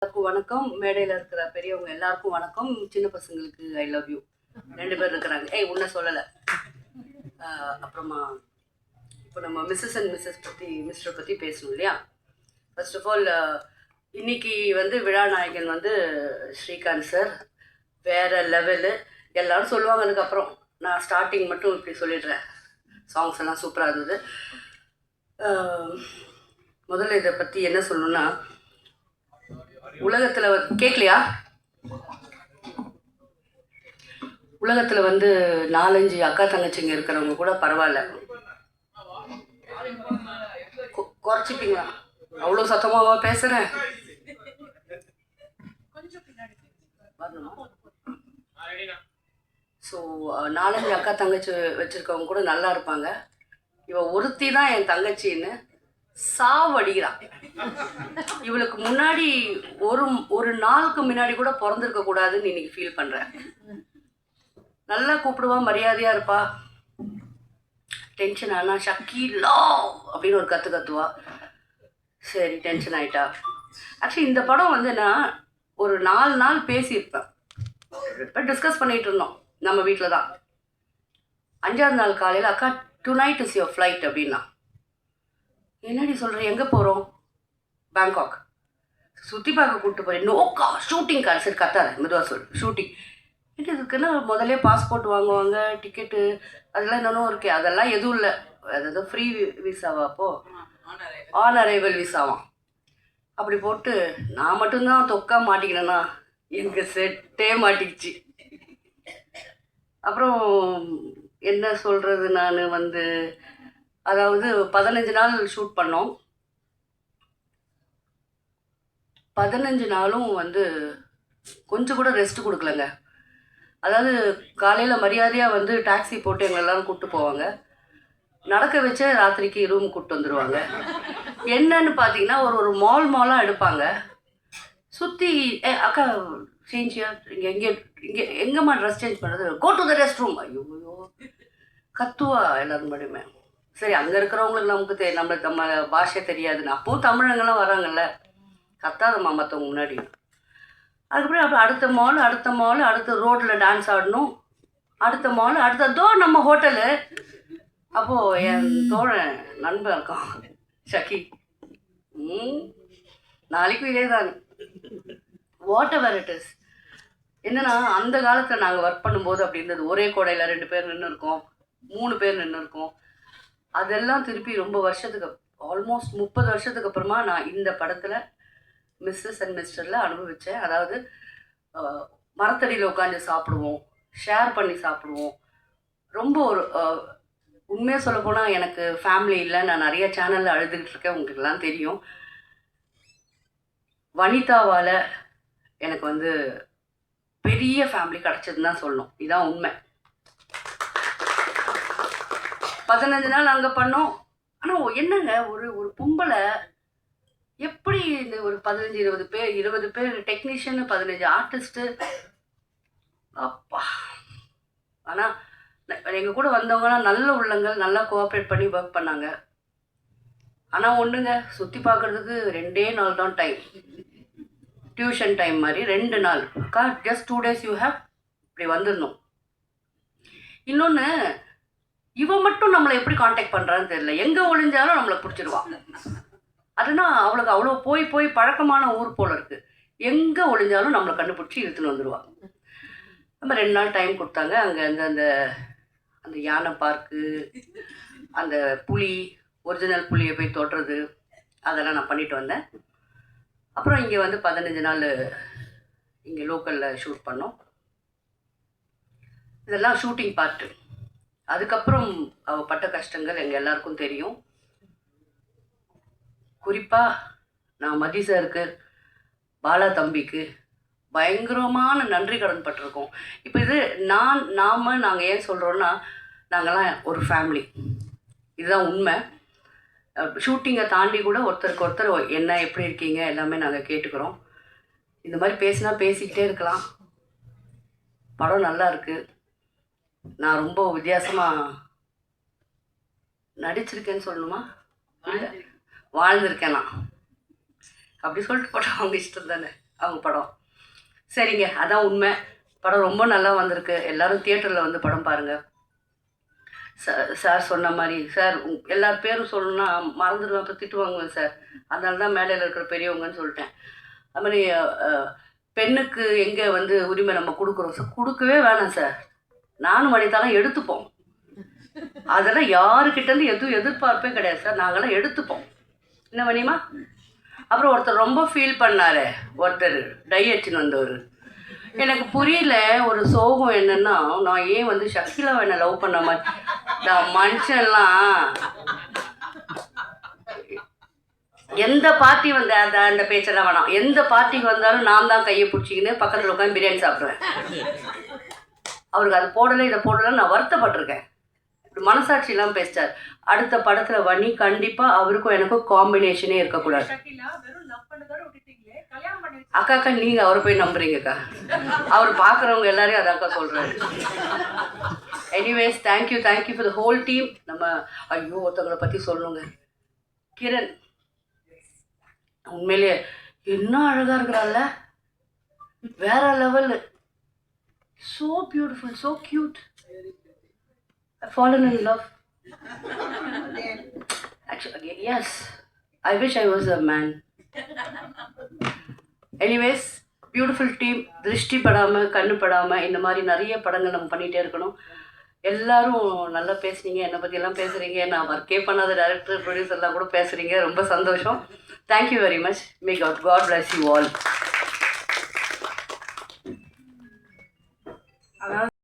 எல்லாருக்கும் வணக்கம். மேடையில் இருக்கிற பெரியவங்க எல்லாருக்கும் வணக்கம். சின்ன பசங்களுக்கு ஐ லவ் யூ ரெண்டு பேர் இருக்கிறாங்க. ஏய் உன்னை சொல்லலை. அப்புறமா இப்போ நம்ம மிஸ்ஸஸ் அண்ட் மிஸ்ஸஸ் பற்றி மிஸ்டர் பற்றி பேசணும் இல்லையா? ஃபர்ஸ்ட் ஆஃப் ஆல் இன்னைக்கு வந்து விழா நாயகன் வந்து ஸ்ரீகாந்த் சார் வேற லெவலு எல்லாரும் சொல்லுவாங்க அதுக்கப்புறம் நான் ஸ்டார்டிங் மட்டும் இப்படி சொல்லிடுறேன். சாங்ஸ் எல்லாம் சூப்பராக இருந்தது. முதல்ல இதை பற்றி என்ன சொல்லணும்னா உலகத்தில் கேட்கலையா உலகத்தில் வந்து நாலஞ்சு அக்கா தங்கச்சிங்க இருக்கிறவங்க கூட பரவாயில்ல. கொ- குறைச்சிப்பீங்களா? அவ்வளோ சத்தமாக பேசுகிறேன் ஸோ நாலஞ்சு அக்கா தங்கச்சி வச்சுருக்கவங்க கூட நல்லா இருப்பாங்க. இவ ஒருத்தி தான் என் தங்கச்சின்னு சாவழிகிறான் இவளுக்கு முன்னாடி ஒரு ஒரு நாளுக்கு முன்னாடி கூட பிறந்திருக்க கூடாதுன்னு இன்னைக்கு ஃபீல் பண்ணுறேன் நல்லா கூப்பிடுவா மரியாதையாக இருப்பா. டென்ஷன் ஆனால் ஷக்கி லா அப்படின்னு ஒரு கற்று கத்துவா. சரி டென்ஷன் ஆயிட்டா. ஆக்சுவலி இந்த படம் வந்து நான் ஒரு நாலு நாள் பேசியிருப்பேன். இப்போ டிஸ்கஸ் பண்ணிகிட்டு இருந்தோம் நம்ம வீட்டில் தான் அஞ்சாவது நாள் காலையில் அக்கா tonight is your flight அப்படின்னா. என்னடி சொல்கிற எங்கே போகிறோம் பேங்காக் சுற்றி பார்க்க கூப்பிட்டு போகிறேன் நோக்கா ஷூட்டிங் கார் சரி கத்தாத. மெதுவாக சொல் ஷூட்டிங் என்ன இதுக்குன்னு முதல்ல பாஸ்போர்ட் வாங்குவாங்க டிக்கெட்டு அதெல்லாம் இன்னொன்றும் இருக்கே. அதெல்லாம் எதுவும் இல்லை. அதாவது ஃப்ரீ விசாவா அப்போ? ஆன் அரைவல் விசாவாம் அப்படி போட்டு நான் மட்டும்தான் தொக்கா மாட்டிக்கினேன்னா எனக்கு செட்டே மாட்டிக்கிச்சு. அப்புறம் என்ன சொல்கிறது நான் வந்து அதாவது பதினஞ்சு நாள் ஷூட் பண்ணோம். பதினஞ்சு நாளும் வந்து கொஞ்சம் கூட ரெஸ்ட் கொடுக்கலங்க. அதாவது காலையில் மரியாதையாக வந்து டாக்ஸி போட்டு எங்களை எல்லாரும் கூப்பிட்டு போவாங்க. நடக்க வச்ச ராத்திரிக்கு ரூம் கூப்பிட்டு வந்துடுவாங்க என்னன்னு பார்த்தீங்கன்னா ஒரு ஒரு மால் மாலாக எடுப்பாங்க. சுற்றி ஏ அக்கா சேஞ்சியா இங்கே எங்கே இங்கே எங்கேம்மா ட்ரெஸ் சேஞ்ச் பண்ணுறது go to the rest room ஐயோ. கத்துவா எல்லாரும் மட்டுமே சரி அங்கே இருக்கிறவங்களுக்கு நமக்கு தெ நம்மளுக்கு நம்ம பாஷை தெரியாதுன்னு அப்போது தமிழங்கெல்லாம் வராங்கல்ல. கத்தாதம்மா மற்றவங்க முன்னாடி. அதுக்கப்புறம் அப்புறம் அடுத்த மால் அடுத்த மால் அடுத்த ரோட்டில் டான்ஸ் ஆடணும். அடுத்த மால் அடுத்த தோ நம்ம ஹோட்டலு அப்போது என் தோழன் நண்பன் இருக்கான் ஷக்கி ம் நாளைக்கும் இதே தான். வாட் எவர் இட் இஸ் என்னன்னா அந்த காலத்தில் நாங்கள் ஒர்க் பண்ணும்போது அப்படி இருந்தது. ஒரே கோடையில் ரெண்டு பேர் நின்று இருக்கோம் மூணு பேர் நின்று இருக்கோம் அதெல்லாம் திருப்பி ரொம்ப வருஷத்துக்கு ஆல்மோஸ்ட் முப்பது வருஷத்துக்கு அப்புறமா நான் இந்த படத்தில் மிஸ்ஸஸ் அண்ட் மிஸ்டரில் அனுபவித்தேன் அதாவது மரத்தடியில் உட்காந்து சாப்பிடுவோம் ஷேர் பண்ணி சாப்பிடுவோம். ரொம்ப ஒரு உண்மையாக சொல்லப்போனால் எனக்கு ஃபேமிலி இல்லை. நான் நிறைய சேனலில் அழுதுகிட்டு இருக்கேன். உங்களுக்குலாம் தெரியும். வனிதாவால் எனக்கு வந்து பெரிய ஃபேமிலி கிடச்சதுன்னு தான் சொல்லணும். இதுதான் உண்மை. பதினஞ்சு நாள் அங்கே பண்ணோம். ஆனால் என்னங்க ஒரு ஒரு பொம்பளை எப்படி இந்த ஒரு பதினஞ்சு இருபது பேர் இருபது பேர் டெக்னீஷியனு பதினஞ்சு ஆர்டிஸ்ட்டு அப்பா. ஆனால் எங்கள் கூட வந்தவங்கலாம் நல்ல உள்ளங்கள் நல்லா கோஆப்ரேட் பண்ணி ஒர்க் பண்ணாங்க. ஆனால் ஒன்றுங்க சுற்றி பார்க்குறதுக்கு ரெண்டே நாள் தான் டைம் டியூஷன் டைம் மாதிரி ரெண்டு நாள். அக்கா just two days you have இப்படி வந்துடணும். இன்னொன்று இவன் மட்டும் நம்மளை எப்படி காண்டாக்ட் பண்ணுறான்னு தெரியல. எங்கே ஒளிஞ்சாலும் நம்மளை பிடிச்சிருவான் அதுனா அவளுக்கு அவ்வளோ போய் போய் பழக்கமான ஊர் போல இருக்குது எங்கே ஒளிஞ்சாலும் நம்மளை கண்டுபிடிச்சி இழுத்துன்னு வந்துடுவான் நம்ம ரெண்டு நாள் டைம் கொடுத்தாங்க. அங்கே அந்த அந்த அந்த யானை பார்க்கு அந்த புலி ஒரிஜினல் புலியை போய் தொடுறது அதெல்லாம் நான் பண்ணிட்டு வந்தேன். அப்புறம் இங்கே வந்து பதினஞ்சு நாள் இங்கே லோக்கலில் ஷூட் பண்ணோம். இதெல்லாம் ஷூட்டிங் பார்ட்டு அதுக்கப்புறம் அவ பட்ட கஷ்டங்கள் எங்கள் எல்லாருக்கும் தெரியும். குறிப்பாக நான் மதி சாருக்கு பாலா தம்பிக்கு பயங்கரமான நன்றி கடன் பட்டிருக்கோம். இப்போ இது நான் நாம் நாங்கள் ஏன் சொல்கிறோன்னா நாங்கள்லாம் ஒரு ஃபேமிலி இதுதான் உண்மை. ஷூட்டிங்கை தாண்டி கூட ஒருத்தருக்கு ஒருத்தர் என்ன எப்படி இருக்கீங்க எல்லாமே நாங்கள் கேட்டுக்கிறோம். இந்த மாதிரி பேசினா பேசிக்கிட்டே இருக்கலாம். படம் நல்லா இருக்குது நான் ரொம்ப வித்தியாசமாக நடிச்சிருக்கேன்னு சொல்லணுமா? வாழ்ந்திருக்கேன் நான். அப்படி சொல்லிட்டு படம் அவங்க இஷ்டம் தானே அவங்க படம். சரிங்க அதான் உண்மை. படம் ரொம்ப நல்லா வந்திருக்கு. எல்லாரும் தியேட்டரில் வந்து படம் பாருங்கள் சார் சார் சொன்ன மாதிரி சார் எல்லார் பேரும் சொல்லணும்னா மறந்துடுவேன் அப்போ திட்டுவாங்க சார். அதனால தான் மேடையில் இருக்கிற பெரியவங்கன்னு சொல்லிட்டேன். அது மாதிரி பெண்ணுக்கு எங்கே வந்து உரிமை நம்ம கொடுக்குறோம்? சார் கொடுக்கவே வேணாம் சார். நானும் வனிதாலாம் எடுத்துப்போம். அதெல்லாம் யாருக்கிட்டேருந்து எதுவும் எதிர்பார்ப்பே கிடையாது சார். நாங்களாம் எடுத்துப்போம். என்ன வணியுமா அப்புறம் ஒருத்தர் ரொம்ப ஃபீல் பண்ணாரு. ஒருத்தர் டையச்சின்னு வந்தவர். எனக்கு புரியல ஒரு சோகம் என்னன்னா நான் ஏன் வந்து சக்திலா என்ன லவ் பண்ண மாதிரி மனுஷன்லாம் எந்த பார்ட்டி வந்து அந்த அந்த பேச்செல்லாம் வேணாம். எந்த பார்ட்டிக்கு வந்தாலும் நான் தான் கையை பிடிச்சிக்கின்னு பக்கத்தில் உட்காந்து பிரியாணி சாப்பிடுவேன். அவருக்கு அது போடலை இதை போடலைன்னு நான் வருத்தப்பட்டிருக்கேன். இப்படி மனசாட்சி இல்லாமல் பேசிட்டார். அடுத்த படத்தில் வன்னி கண்டிப்பாக அவருக்கும் எனக்கும் காம்பினேஷனே இருக்கக்கூடாது. அக்கா அக்கா நீங்கள் அவரை போய் நம்புறீங்கக்கா. அவர் பார்க்குறவங்க எல்லாரையும் அதான் அக்கா சொல்கிறாரு anyways thank you thank you for the whole team நம்ம ஐயோ ஒருத்தவங்களை பற்றி சொல்லணுங்க. கிரண். உண்மையிலேயே என்ன அழகாக இருக்கிறாள்ல வேற level so beautiful so cute fallen in love actually yes I wish I was a man anyways beautiful team திருஷ்டி படாமல் கண்ணு படாமல் இந்த மாதிரி நிறைய படங்கள் நம்ம பண்ணிகிட்டே இருக்கணும். எல்லாரும் நல்லா பேசுனீங்க. என்னை பற்றியெல்லாம் பேசுகிறீங்க நான் ஒர்க்கே பண்ணாத டேரக்டர் ப்ரொடியூசர்லாம் கூட பேசுகிறீங்க ரொம்ப சந்தோஷம். Thank you very much may God God bless you all Gracias.